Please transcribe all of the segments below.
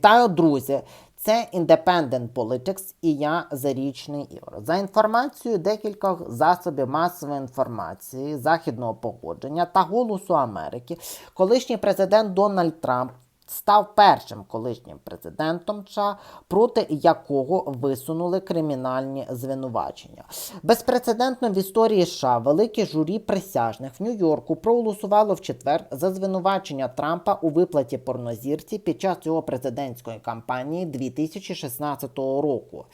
Вітаю, друзі! Це Independent Politics і я Зарічний Ігор. За інформацією декількох засобів масової інформації, західного погодження та голосу Америки, колишній президент Дональд Трамп став першим колишнім президентом США, проти якого висунули кримінальні звинувачення. Безпрецедентно в історії США велике журі присяжних в Нью-Йорку проголосувало в четвер за звинувачення Трампа у виплаті порнозірці під час його президентської кампанії 2016 року.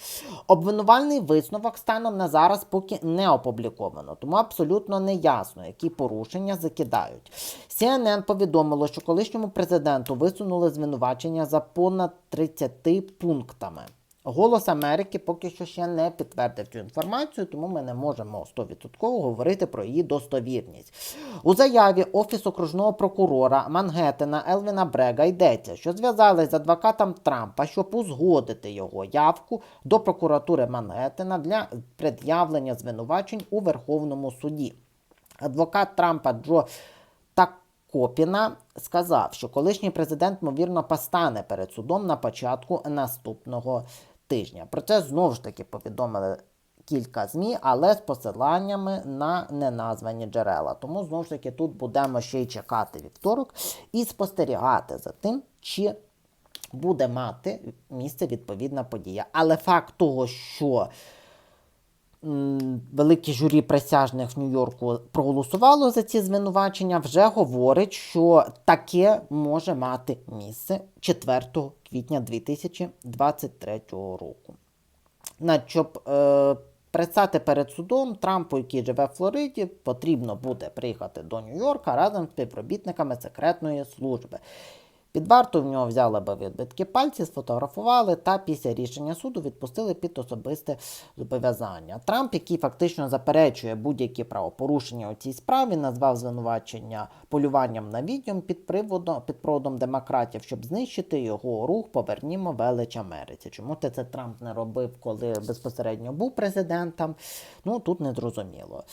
Обвинувальний висновок станом на зараз поки не опубліковано, тому абсолютно не ясно, які порушення закидають. CNN повідомило, що колишньому президенту висунули звинувачення за понад 30 пунктами. Голос Америки поки що ще не підтвердив цю інформацію, тому ми не можемо 100% говорити про її достовірність. У заяві Офіс окружного прокурора Мангеттена Елвіна Брега йдеться, що зв'язались з адвокатом Трампа, щоб узгодити його явку до прокуратури Мангеттена для пред'явлення звинувачень у Верховному суді. Адвокат Трампа Джо Такопіна сказав, що колишній президент, ймовірно, постане перед судом на початку наступного тижня. Про це знову ж таки повідомили кілька ЗМІ, але з посиланнями на неназвані джерела. Тому знову ж таки тут будемо ще й чекати вівторок і спостерігати за тим, чи буде мати місце відповідна подія. Але факт того, що велике журі присяжних в Нью-Йорку проголосувало за ці звинувачення, вже говорить, що таке може мати місце 4 квітня 2023 року. Щоб е, предстати перед судом Трампу, який живе в Флориді, потрібно буде приїхати до Нью-Йорка разом з співробітниками секретної служби. Під варту в нього взяли би відбитки пальців, сфотографували та після рішення суду відпустили під особисте зобов'язання. Трамп, який фактично заперечує будь-які правопорушення у цій справі, назвав звинувачення полюванням на відьом під приводом під проводом демократів, щоб знищити його рух Повернімо велич Америці. Чому ти це Трамп не робив, коли безпосередньо був президентом? Ну тут не зрозуміло.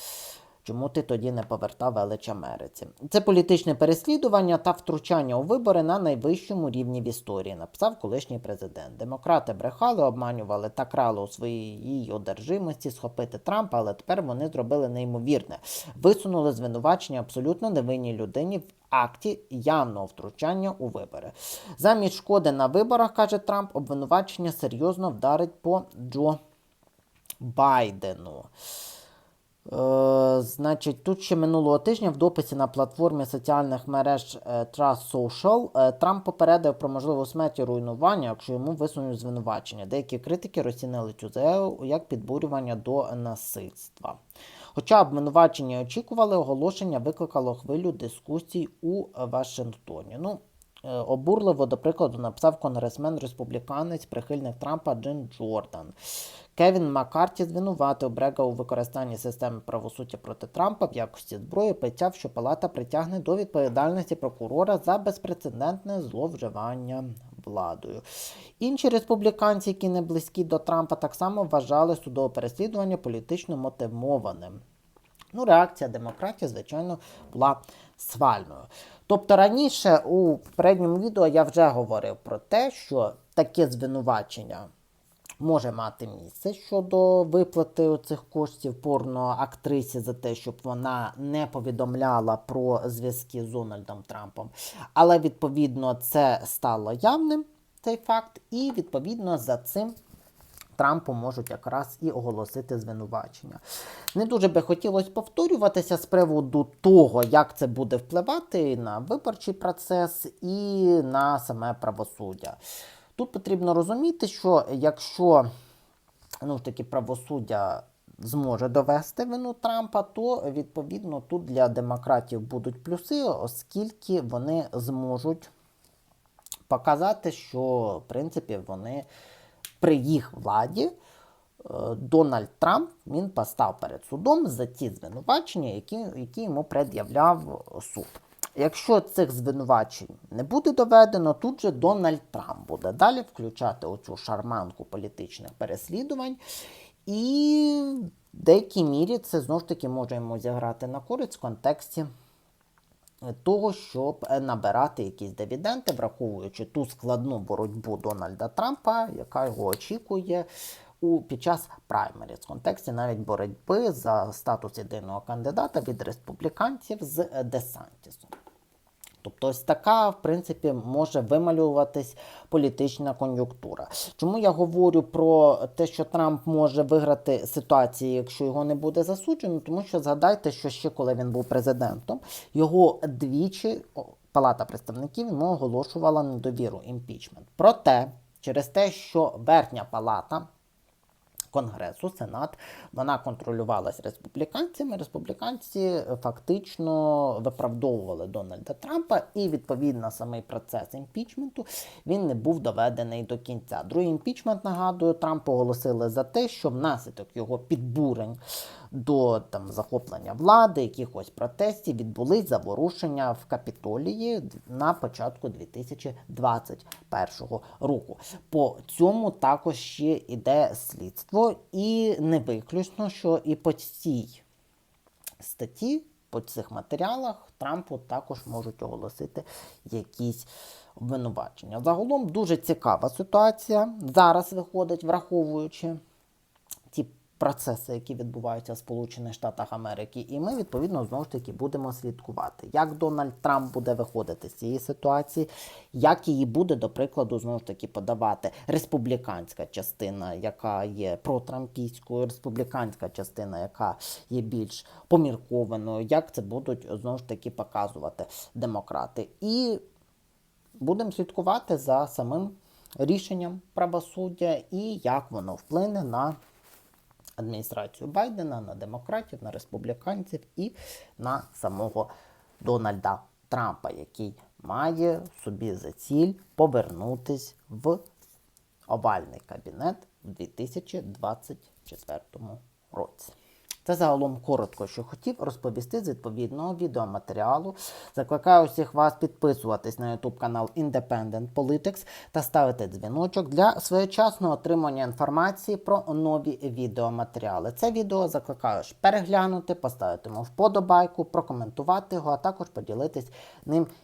Чому ти тоді не повертав велич Америці? Це політичне переслідування та втручання у вибори на найвищому рівні в історії, написав колишній президент. Демократи брехали, обманювали та крали у своїй одержимості схопити Трампа, але тепер вони зробили неймовірне. Висунули звинувачення абсолютно невинній людині в акті явного втручання у вибори. Замість шкоди на виборах, каже Трамп, обвинувачення серйозно вдарить по Джо Байдену. Е, значить, тут ще минулого тижня в дописі на платформі соціальних мереж е, Trust Social е, Трамп попередив про можливу смерть і руйнування, якщо йому висунуть звинувачення. Деякі критики розцінили цю заяву як підбурювання до насильства. Хоча обвинувачення очікували, оголошення викликало хвилю дискусій у Вашингтоні. Ну, е, обурливо, до прикладу, написав конгресмен республіканець, прихильник Трампа Джин Джордан. Кевін Маккарті звинуватив Брега у використанні системи правосуддя проти Трампа в якості зброї, пообіцяв, що палата притягне до відповідальності прокурора за безпрецедентне зловживання владою. Інші республіканці, які не близькі до Трампа, так само вважали судове переслідування політично мотивованим. Ну, реакція демократів, звичайно, була свальною. Тобто раніше у попередньому відео я вже говорив про те, що таке звинувачення може мати місце щодо виплати цих коштів порноактрисі за те, щоб вона не повідомляла про зв'язки з Дональдом Трампом. Але відповідно це стало явним цей факт, і відповідно за цим. Трампу можуть якраз і оголосити звинувачення. Не дуже би хотілося повторюватися з приводу того, як це буде впливати на виборчий процес і на саме правосуддя. Тут потрібно розуміти, що якщо ну, таки правосуддя зможе довести вину Трампа, то відповідно тут для демократів будуть плюси, оскільки вони зможуть показати, що в принципі вони при їх владі. е, Дональд Трамп він постав перед судом за ті звинувачення, які, які йому пред'являв суд. Якщо цих звинувачень не буде доведено, тут же Дональд Трамп буде далі включати оцю шарманку політичних переслідувань. І в деякій мірі це знову ж таки може йому зіграти на користь в контексті того, щоб набирати якісь дивіденди, враховуючи ту складну боротьбу Дональда Трампа, яка його очікує у під час праймеріз в контексті навіть боротьби за статус єдиного кандидата від республіканців з Десантісом. Тобто ось така, в принципі, може вималюватись політична кон'юнктура. Чому я говорю про те, що Трамп може виграти ситуації, якщо його не буде засуджено? Тому що згадайте, що ще коли він був президентом, його двічі Палата представників йому оголошувала недовіру імпічмент. Проте, через те, що верхня палата. Конгресу, Сенат, вона контролювалась республіканцями. Республіканці фактично виправдовували Дональда Трампа, і відповідно самий процес імпічменту він не був доведений до кінця. Другий імпічмент, нагадую, Трамп оголосили за те, що внаслідок його підбурень до там захоплення влади, якихось протестів відбулись заворушення в Капітолії на початку 2021 року. По цьому також ще іде слідство, і не виключно, що і по цій статті, по цих матеріалах Трампу також можуть оголосити якісь обвинувачення. Загалом дуже цікава ситуація зараз виходить, враховуючи процеси, які відбуваються в Сполучених Штатах Америки, і ми відповідно знову ж таки будемо слідкувати, як Дональд Трамп буде виходити з цієї ситуації, як її буде, до прикладу, знову ж таки подавати республіканська частина, яка є протрампійською, республіканська частина, яка є більш поміркованою, як це будуть знову ж таки показувати демократи. І будемо слідкувати за самим рішенням правосуддя і як воно вплине на адміністрацію Байдена, на демократів, на республіканців і на самого Дональда Трампа, який має собі за ціль повернутись в овальний кабінет в 2024 році. Це загалом коротко, що хотів розповісти з відповідного відеоматеріалу. Закликаю усіх вас підписуватись на YouTube канал Independent Politics та ставити дзвіночок для своєчасного отримання інформації про нові відеоматеріали. Це відео закликаю переглянути, поставити йому вподобайку, прокоментувати його, а також поділитись ним